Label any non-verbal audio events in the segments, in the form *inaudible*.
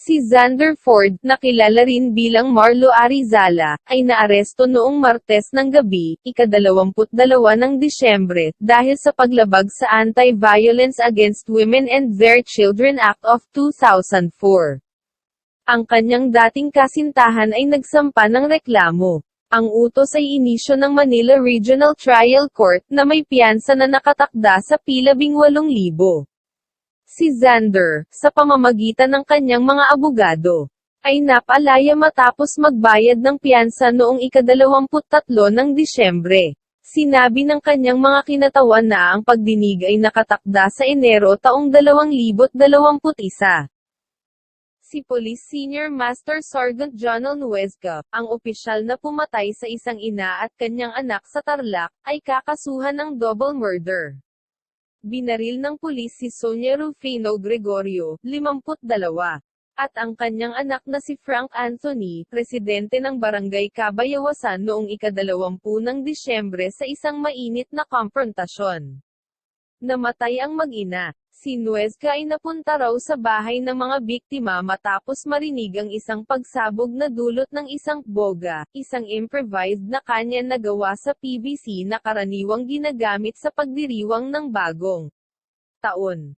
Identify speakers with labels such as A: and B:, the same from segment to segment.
A: Si Xander Ford, na kilala rin bilang Marlo Arizala, ay naaresto noong Martes ng gabi, ikadalawamput-dalawa ng Disyembre, dahil sa paglabag sa Anti-Violence Against Women and Their Children Act of 2004. Ang kanyang dating kasintahan ay nagsampa ng reklamo. Ang utos ay inisyo ng Manila Regional Trial Court na may piyansa na nakatakda sa pilabing 8,000 si Xander, sa pamamagitan ng kanyang mga abogado, ay napalaya matapos magbayad ng piyansa noong ikadalawamput-tatlo ng Disyembre. Sinabi ng kanyang mga kinatawan na ang pagdinig ay nakatakda sa Enero taong 2021. Si Police Senior Master Sergeant Jonel Nuezca, ang opisyal na pumatay sa isang ina at kanyang anak sa Tarlac, ay kakasuhan ng double murder. Binaril ng pulis si Sonia Rufino Gregorio, 52, at ang kanyang anak na si Frank Anthony, presidente ng Barangay Kabayawasan noong ikadalawampu ng Disyembre sa isang mainit na konfrontasyon. Namatay ang mag-ina. Si Nuezca ay napunta raw sa bahay ng mga biktima matapos marinig ang isang pagsabog na dulot ng isang boga, isang improvised na kanya na gawa sa PVC na karaniwang ginagamit sa pagdiriwang ng bagong taon.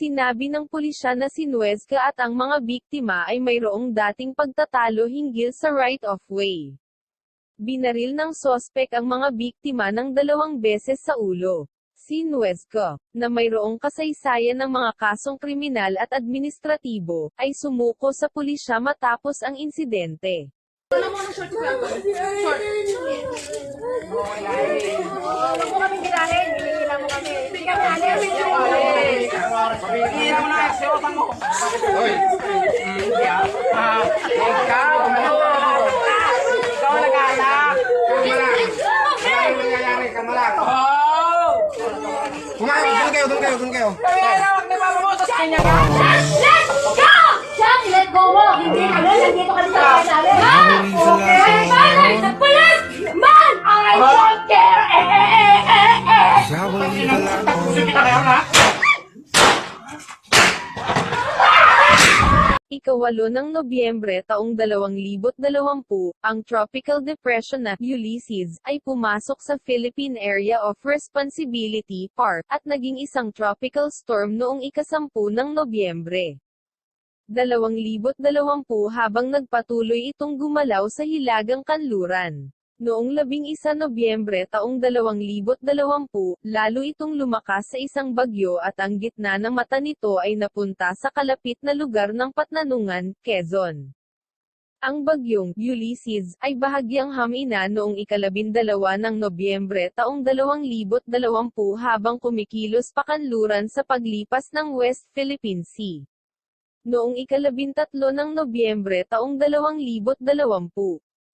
A: Sinabi ng pulisya na si Nuezca at ang mga biktima ay mayroong dating pagtatalo hinggil sa right of way. Binaril ng sospek ang mga biktima ng dalawang beses sa ulo. Si Nuezca, na mayroong kasaysayan ng mga kasong kriminal at administratibo, ay sumuko sa pulisya matapos ang insidente.
B: Huwag mo kami ginahin, hinihila mo kami. Hindi
C: mo na, siyotan mo. Hoy. Ah, ikaw. Ikaw ang nag-alak. Kalma lang. Wala yung nangyayari, kalma lang. Oh! Kumain, doon kayo, doon kayo, doon kayo. Kaya wag na mamamosas kanya ka.
B: Let go! Mo. Hindi kami, nandito kami sa kanya namin. Ha? Okay, man! Nagpulis! Man! I don't care! Eh, eh, eh, eh, eh!
C: Sige ka kayo na.
A: Ikawalo ng Nobyembre taong 2020, ang Tropical Depression na Ulysses ay pumasok sa Philippine Area of Responsibility PARP at naging isang tropical storm noong ikasampu ng Nobyembre. 2020 habang nagpatuloy itong gumalaw sa Hilagang Kanluran. Noong 11 Nobyembre taong 2020, lalo itong lumakas sa isang bagyo at ang gitna ng mata nito ay napunta sa kalapit na lugar ng Patnanungan, Quezon. Ang bagyong Ulysses ay bahagyang hamina noong ikalabindalawa ng Nobyembre taong 2020 habang kumikilos pakanluran sa paglipas ng West Philippine Sea. Noong ikalabintatlo ng Nobyembre taong 2020,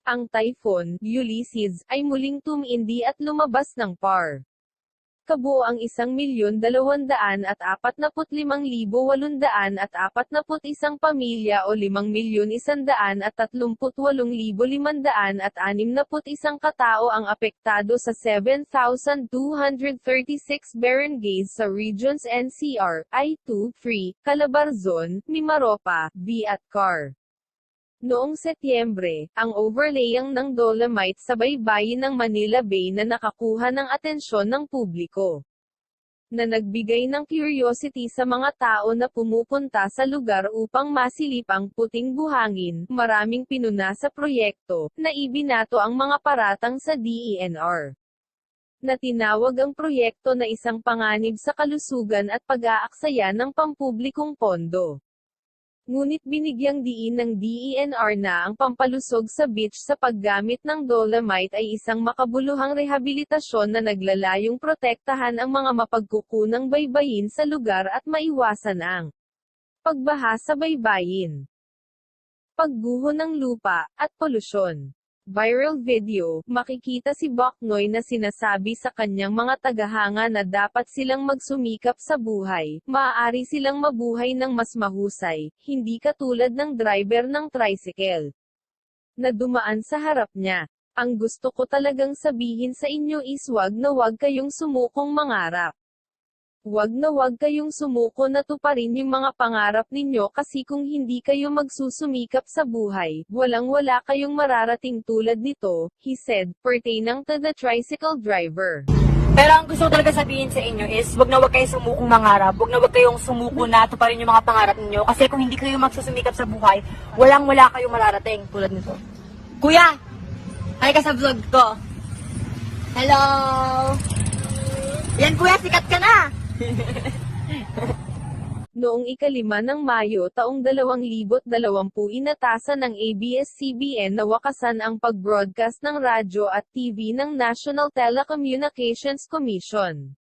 A: ang typhoon, Ulysses, ay muling tumindi at lumabas ng PAR. Kabuo ang 1,245,841 at isang pamilya o 5,138,561 katao ang apektado sa 7,236 barangays sa regions NCR, I2, 3, Calabarzon, Mimaropa, B at CAR. Noong Setyembre, ang overlayang ng Dolomite sa baybayin ng Manila Bay na nakakuha ng atensyon ng publiko. Na nagbigay ng curiosity sa mga tao na pumupunta sa lugar upang masilip ang puting buhangin, maraming pinuna sa proyekto, na ibinato ang mga paratang sa DENR. Na tinawag ang proyekto na isang panganib sa kalusugan at pag-aaksaya ng pampublikong pondo. Ngunit binigyang diin ng DENR na ang pampalusog sa beach sa paggamit ng dolomite ay isang makabuluhang rehabilitasyon na naglalayong protektahan ang mga mapagkukunang baybayin sa lugar at maiwasan ang pagbaha sa baybayin, pagguho ng lupa, at polusyon. Viral video, makikita si Boknoy na sinasabi sa kanyang mga tagahanga na dapat silang magsumikap sa buhay, maaari silang mabuhay ng mas mahusay, hindi katulad ng driver ng tricycle na dumaan sa harap niya. Ang gusto ko talagang sabihin sa inyo is wag na wag kayong sumukong mangarap. Wag na wag kayong sumuko na tuparin yung mga pangarap ninyo kasi kung hindi kayo magsusumikap sa buhay, walang-wala kayong mararating tulad nito, he said, pertaining to the tricycle driver.
B: Pero ang gusto ko talaga sabihin sa inyo is, wag na wag kayong sumukong mangarap, wag na wag kayong sumuko na tuparin yung mga pangarap ninyo. Kasi kung hindi kayo magsusumikap sa buhay, walang-wala kayong mararating tulad nito. Kuya! Hi ka sa vlog ko. Hello! Yan kuya, sikat ka na! *laughs*
A: Noong ikalima ng Mayo taong 2020 inatasan ng ABS-CBN na wakasan ang pag-broadcast ng radyo at TV ng National Telecommunications Commission.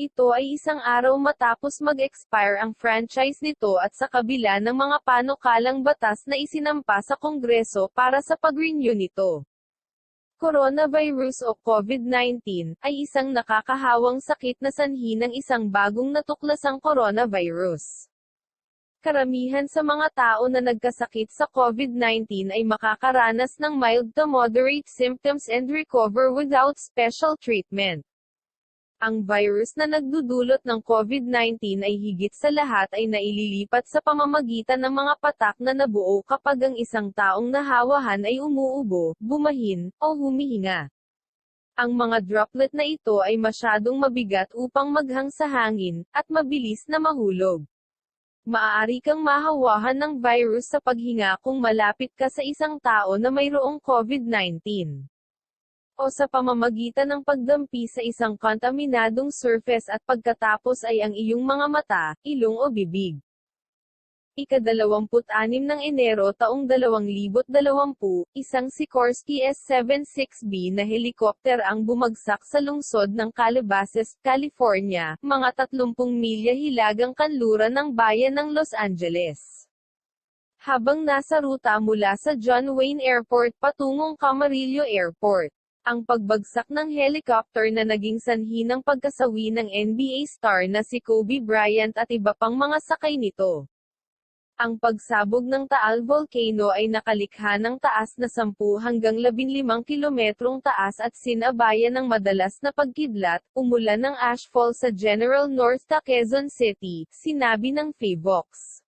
A: Ito ay isang araw matapos mag-expire ang franchise nito at sa kabila ng mga panukalang batas na isinampa sa Kongreso para sa pag-renew nito. Coronavirus o COVID-19 ay isang nakakahawang sakit na sanhi ng isang bagong natuklasang coronavirus. Karamihan sa mga tao na nagkasakit sa COVID-19 ay makakaranas ng mild to moderate symptoms and recover without special treatment. Ang virus na nagdudulot ng COVID-19 ay higit sa lahat ay naililipat sa pamamagitan ng mga patak na nabuo kapag ang isang taong nahawahan ay umuubo, bumahin, o humihinga. Ang mga droplet na ito ay masyadong mabigat upang maghang sa hangin, at mabilis na mahulog. Maaari kang mahawahan ng virus sa paghinga kung malapit ka sa isang tao na mayroong COVID-19 o sa pamamagitan ng pagdampi sa isang kontaminadong surface at pagkatapos ay ang iyong mga mata, ilong o bibig. Ikadalawamput-anim ng Enero taong 2020, isang Sikorsky S-76B na helikopter ang bumagsak sa lungsod ng Calabasas, California, mga 30 milya hilagang kanluran ng bayan ng Los Angeles. Habang nasa ruta mula sa John Wayne Airport patungong Camarillo Airport. Ang pagbagsak ng helicopter na naging sanhi ng pagkasawi ng NBA star na si Kobe Bryant at iba pang mga sakay nito. Ang pagsabog ng Taal Volcano ay nakalikha ng taas na 10 hanggang 15 kilometrong taas at sinabayan ng madalas na pagkidlat, umulan ng ashfall sa General North Quezon City, sinabi ng FAVOX.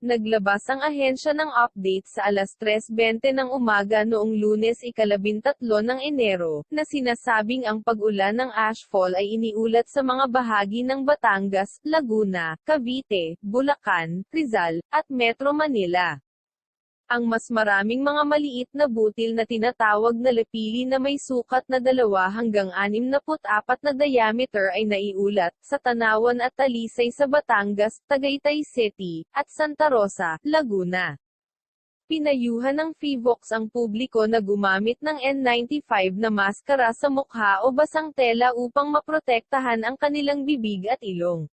A: Naglabas ang ahensya ng update sa alas 3.20 ng umaga noong lunes ikalabintatlo ng Enero, na sinasabing ang pag-ulan ng ashfall ay iniulat sa mga bahagi ng Batangas, Laguna, Cavite, Bulacan, Rizal, at Metro Manila. Ang mas maraming mga maliit na butil na tinatawag na lepili na may sukat na 2 hanggang 64 na diameter ay naiulat sa Tanawan at Talisay sa Batangas, Tagaytay City, at Santa Rosa, Laguna. Pinayuhan ng FIVOX ang publiko na gumamit ng N95 na maskara sa mukha o basang tela upang maprotektahan ang kanilang bibig at ilong.